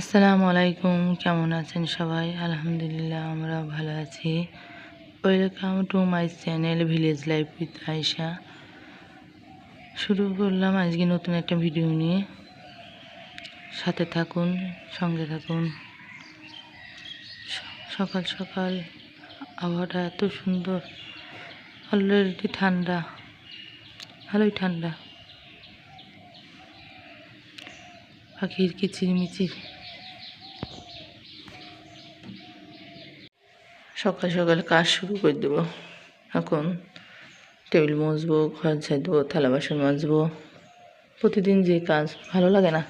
আসসালামু আলাইকুম, কেমন আছেন সবাই? আলহামদুলিল্লাহ আমরা ভালো আছি। Welcome to my channel village life with Aysha শুরু করলাম আজকে নতুন একটা ভিডিও নিয়ে। সাথে থাকুন, সঙ্গে থাকুন। সকাল সকাল আবহাওয়াটা এত সুন্দর। অলরেডি ঠান্ডা। ভালোই ঠান্ডা। পাখির কিচিরমিচির। সকাল সকাল কাজ শুরু করে দেবো। এখন টেবিল মুছবো, ঘর দেবো থালা বাসন মাজবো। প্রতিদিন যে কাজ ভালো লাগে না।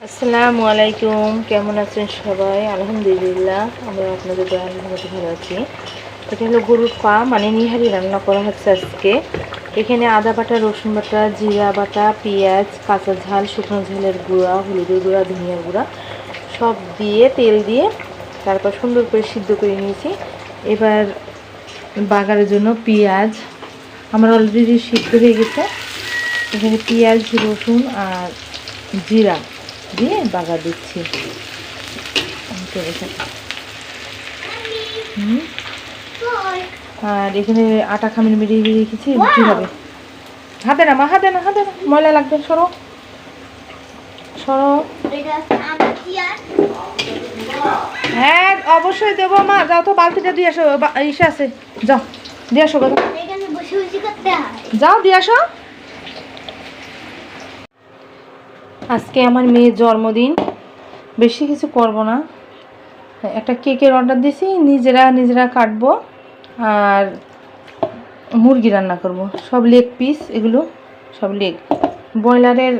আসসালামু আলাইকুম, কেমন আছেন সবাই? আলহামদুলিল্লাহ, আমরা আপনাদের মতো ভালো আছি। এটা হলো গরুর পা মানে নিহারি রান্না করা হচ্ছে আজকে। এখানে আদা বাটা, রসুন বাটা, জিরা বাটা, পেঁয়াজ, কাঁচা ঝাল, শুকনো ঝালের গুঁড়া, হলুদের গুঁড়া, ধনিয়ার গুঁড়া। সব দিয়ে তেল দিয়ে তারপর সুন্দর করে সিদ্ধ করে নিয়েছি। এবার বাগারের জন্য পেঁয়াজ। আমার অলরেডি সিদ্ধ হয়ে গেছে। এখানে পেঁয়াজ রসুন আর জিরা দিয়ে বাগার দিচ্ছি। আর এখানে আটা খামির মেরিয়ে রেখেছি রুটি হবে? হাতে না মা হাতে না হাতে না ময়লা লাগবে সরো। সরো। হ্যাঁ অবশ্যই দেবো মা। যাও তো, বালতিটা দিয়ে আসো। ইসে আছে। যাও, দিয়ে আসো যাও, দিয়ে আসো। আজকে আমার মেয়ের জন্মদিন। বেশি কিছু করব না। একটা কেকের অর্ডার দিয়েছি নিজেরা নিজেরা কাটবো আর মুরগি রান্না করব। সব লেগ পিস, এগুলো সব লেগ। ব্রয়লারের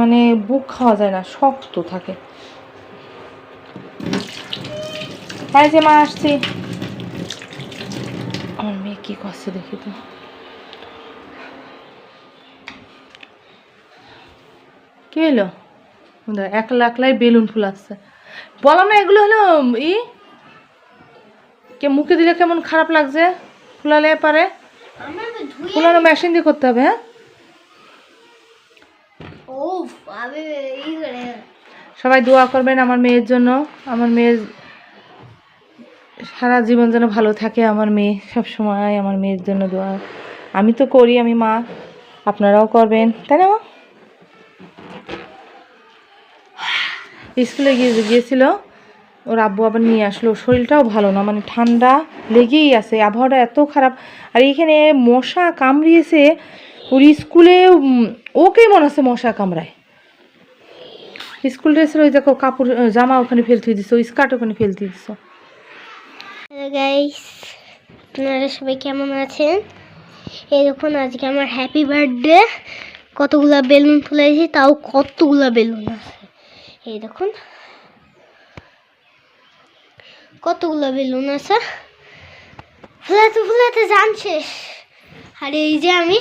মানে বুক খাওয়া যায় না শক্ত থাকে। হ্যাঁ যে মা আসছি। আমার মেয়ে কি করছে দেখি তো। কি হলো একলা একলাই বেলুন ফুলাচ্ছে। বলো না এগুলো হলো ই? কে মুখে দিলে কেমন খারাপ লাগছে? ফুলালে পারে? ফুলানো মেশিন দিয়ে করতে হবে হ্যাঁ? সবাই দোয়া করবেন আমার মেয়ের জন্য। আমার মেয়ের সারা জীবন যেন ভালো থাকে আমার মেয়ে। সব সময় আমার মেয়ের জন্য দোয়া। আমি তো করি, আমি মা। আপনারাও করবেন, তাই না মা? স্কুলে গিয়ে গিয়েছিল, ওর আব্বু আবার নিয়ে আসলো। শরীরটাও ভালো না মানে ঠান্ডা লেগেই আছে, আবহাওয়াটা এত খারাপ। আর এখানে মশা কামড়িয়েছে ওর স্কুলে ওকেই মনে হচ্ছে মশা কামড়ায়। স্কুল ড্রেসের ওই দেখো কাপড় জামা ওখানে ফেলতে দিস দিছো স্কার্ট ওখানে ফেলতে গাইস আপনারা সবাই কেমন আছেন? এই দেখুন, আজকে আমার হ্যাপি বার্থডে কতগুলা বেলুন ফুলেছি তাও কতগুলা বেলুন আছে। এই দেখুন, কতগুলো বেলুন আছে। ফুলাতে ফুলাতে জান শেষ। আর এই যে আমি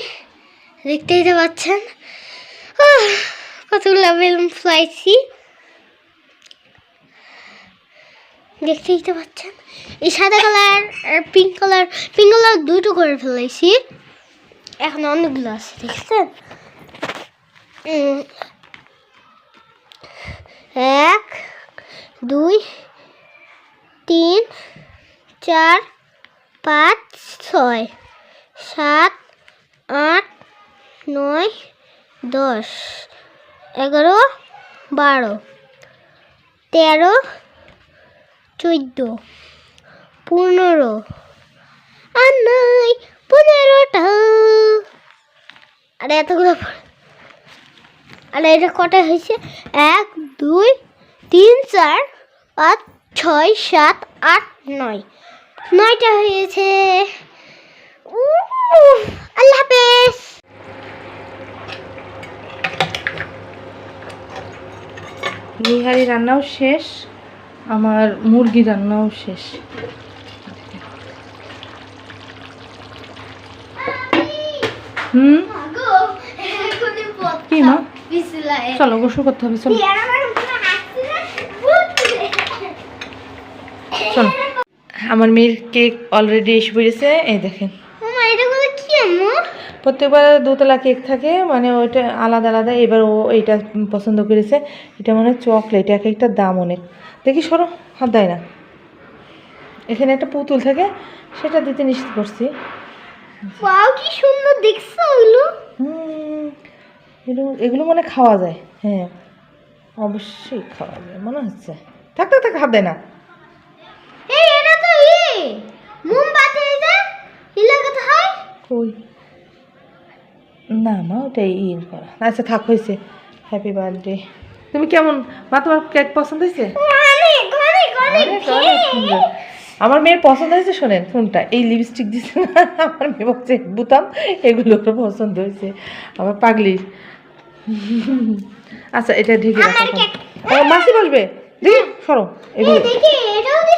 দেখতেই তো পাচ্ছেন? কতগুলা বেলুন ফুলাইছি দেখতেই তো পাচ্ছেন। এই সাদা কালার আর পিঙ্ক কালার পিঙ্ক কালার দুটো করে ফেলেছি। এখন অনেকগুলো আছে, দেখছেন? এক, দুই, তিন, চার, পাঁচ, ছয়, সাত, আট নয়, দশ, এগারো, বারো, তেরো, চোদ্দ, পনেরো, আর নয়, পনেরোটা। আরে, এতগুলো আরে, এটা কটা হয়েছে? এক, দুই, তিন, চার, পাঁচ, ছয়, সাত, আট, নয়। নয়টা হয়েছে। আল্লাহ হাফেজ। নিহারি রান্নাও শেষ, আমার মুরগি রান্নাও শেষ। হুম? কি মা? চলো, গোসল করতে হবে, চলো। আমার মেয়ের কেক অলরেডি এসে পড়েছে, এই দেখেন। প্রত্যেকবার দোতলা কেক থাকে মানে ওইটা আলাদা আলাদা এবার ও এইটা পছন্দ করেছে। এটা মানে চকলেট এক একটা দাম অনেক। দেখি সরো হাত দেয় না। এখানে একটা পুতুল থাকে সেটা দিতে নিশ্চিত করছি। কি সুন্দর দেখছ ওগুলো? এগুলো এগুলো মানে খাওয়া যায় হ্যাঁ। অবশ্যই খাওয়া যায় মনে হচ্ছে। থাক থাক থাক হাত দেয় না এই এটা তো ই মোমবাতি এটা ইলা কথা হয় কই? না মা ওটাই ইয়ে করা। আচ্ছা থাক হয়েছে হ্যাপি বার্থডে তুমি কেমন? মা তোমার কেক পছন্দ হয়েছে আমার মেয়ের পছন্দ হয়েছে শোনেন কোনটা এই লিপস্টিক না আমার মেয়ে বলছে বুতাম এগুলো ওর পছন্দ হয়েছে আমার পাগলির আচ্ছা এটা ঢেকে রাখো মাসি বসবে। দেখি সরো এগুলো।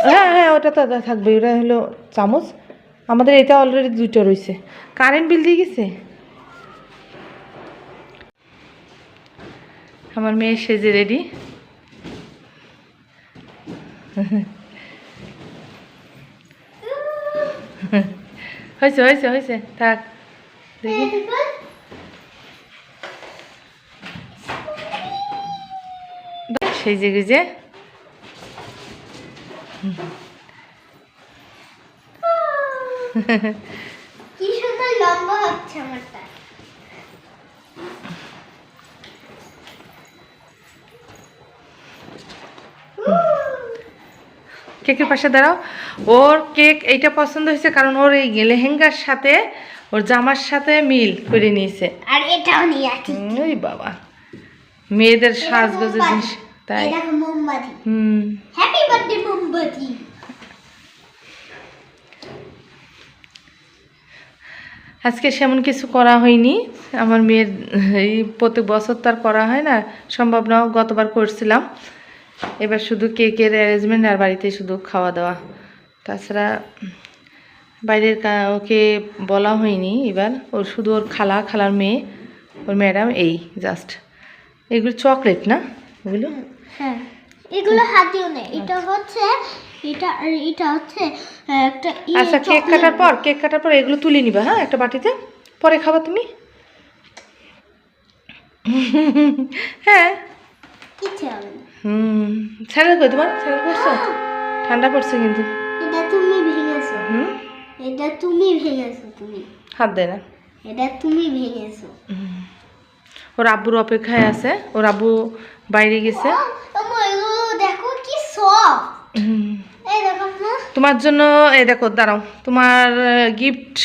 হ্যাঁ হ্যাঁ ওটা তো থাকবে। ওটা হলো চামচ। আমাদের এটা অলরেডি দুইটা রয়েছে কারেন্ট বিল দিয়ে গেছে? আমার মেয়ে সেজে রেডি হয়েছে হয়েছে হয়েছে। থাক। দেখি। সেজে গুজে। কি সুন্দর লম্বা হচ্ছে আমারটা কেকের পাশে দাঁড়াও। ওর কেক এইটা পছন্দ হয়েছে কারণ ওর এই লেহেঙ্গার সাথে ওর জামার সাথে মিল করে নিয়েছে। আর এটাও নিয়ে আসি। ওই বাবা। মেয়েদের সাজগোজের জিনিস তাই। মোমবাতি। হুম। হ্যাপি বার্থডে মোমবাতি। আজকে সেমন কিছু করা হয়নি। আমার মেয়ের এই প্রত্যেক বছর তো আর করা হয় না সম্ভব নাও গতবার করছিলাম। এবার শুধু কেকের অ্যারেঞ্জমেন্ট আর বাড়িতে শুধু খাওয়া দাওয়া। তাছাড়া বাইরের ওকে বলা হয়নি এবার। ওর শুধু ওর খালা খালার মেয়ে ওর ম্যাডাম এই জাস্ট এগুলো চকলেট না? এগুলো? হ্যাঁ এগুলো হাতিও নেই এটা হচ্ছে এটা আর এটা হচ্ছে একটা ইয়ে আচ্ছা কেক কাটার পর কেক কাটার পর এগুলো তুলে নিবা হ্যাঁ একটা বাটিতে। পরে খাবা তুমি। হ্যাঁ। কিচ্ছু হবে না। হুম কই তোমার স্যালাড করছ ঠান্ডা পড়ছে কিন্তু। এটা তুমি ভেঙেছো। হুম? এটা তুমি ভেঙেছো তুমি। হাত না। এটা তুমি ভেঙেছো। ওর আব্বুর অপেক্ষায় আছে। ওর আব্বু বাইরে গেছে। দেখো কি সফট তোমার জন্য এই দেখো দাঁড়াও তোমার গিফট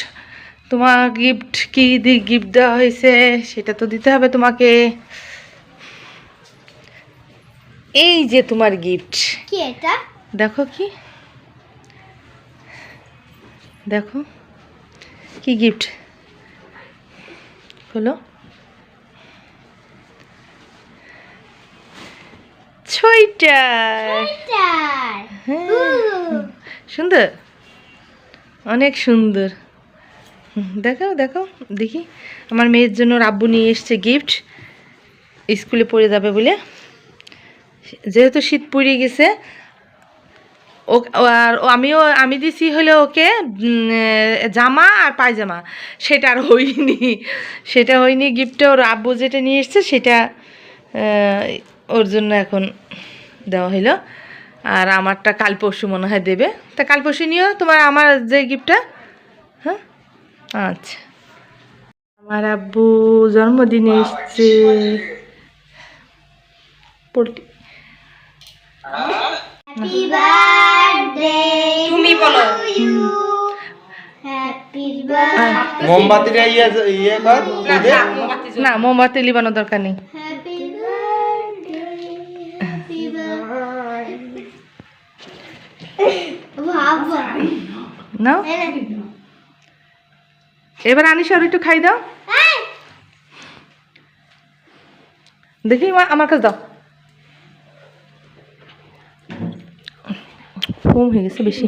তোমার গিফট কি গিফট দেওয়া হয়েছে সেটা তো দিতে হবে তোমাকে। এই যে তোমার গিফট কি এটা? দেখো কি? দেখো কি গিফট হলো ছয়টার। এটার হ্যাঁ। সুন্দর? অনেক সুন্দর। হুম, দেখাও দেখাও দেখি। আমার মেয়ের জন্য রাব্বু নিয়ে এসছে গিফট স্কুলে পড়ে যাবে বলে। যেহেতু শীত পড়ে গেছে ও আর আমিও আমি দিছি হলো ওকে জামা আর পায়জামা। সেটা আর হয়নি। সেটা হয়নি গিফটটা ওর আব্বু যেটা নিয়ে এসছে সেটা ওর জন্য এখন দেওয়া হইল। আর আমারটা কাল পরশু মনে হয় দেবে। তা কাল পরশু নিও তোমার আমার যে গিফটটা হ্যাঁ? আচ্ছা। আমার আব্বু জন্মদিনে এসছে। পোল্ট্রি। হ্যাপি বার্থডে তুমি বলো। হ্যাপি বার্থডে মোমবাতিটা কর ঈদে না মোমবাতি লিবানোর দরকার নেই এবার আনিস আর একটু খাই দাও। দেখি মা, আমার কাছে দাও। কম হয়ে গেছে বেশি।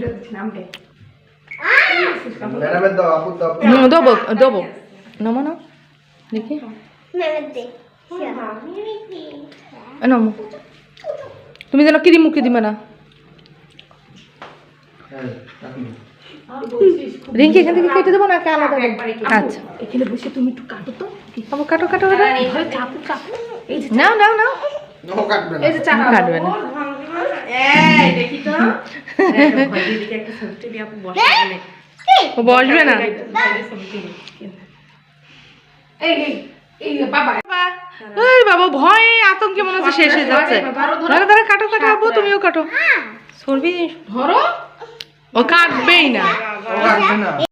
তুমি যেন কিরি মুখে দিবে না। রিঙ্কি এখান থেকে কেটে দেবো নাকি আলাদা আচ্ছা। এখানে বসে তুমি একটু কাটো তো। বাবু কাটো কাটো কাটো চাপু চাপু। নাও নাও নাও। ও কাটবে না। এই যে চাপু। কাটবে না। এই দেখি তো। একটা ভয় দিদিকে একটা ছবি টবি আপু বসে গেলে ও বসবে না। এই এই এই বাবা। এই বাবা ভয়ে আতঙ্কে মনে হচ্ছে শেষ হয়ে যাচ্ছে। ধরো। ধরো কাটো কাটো আব্বু তুমিও কাটো। সরবি। ধরো। ও কাটবেই না ও কাটবে না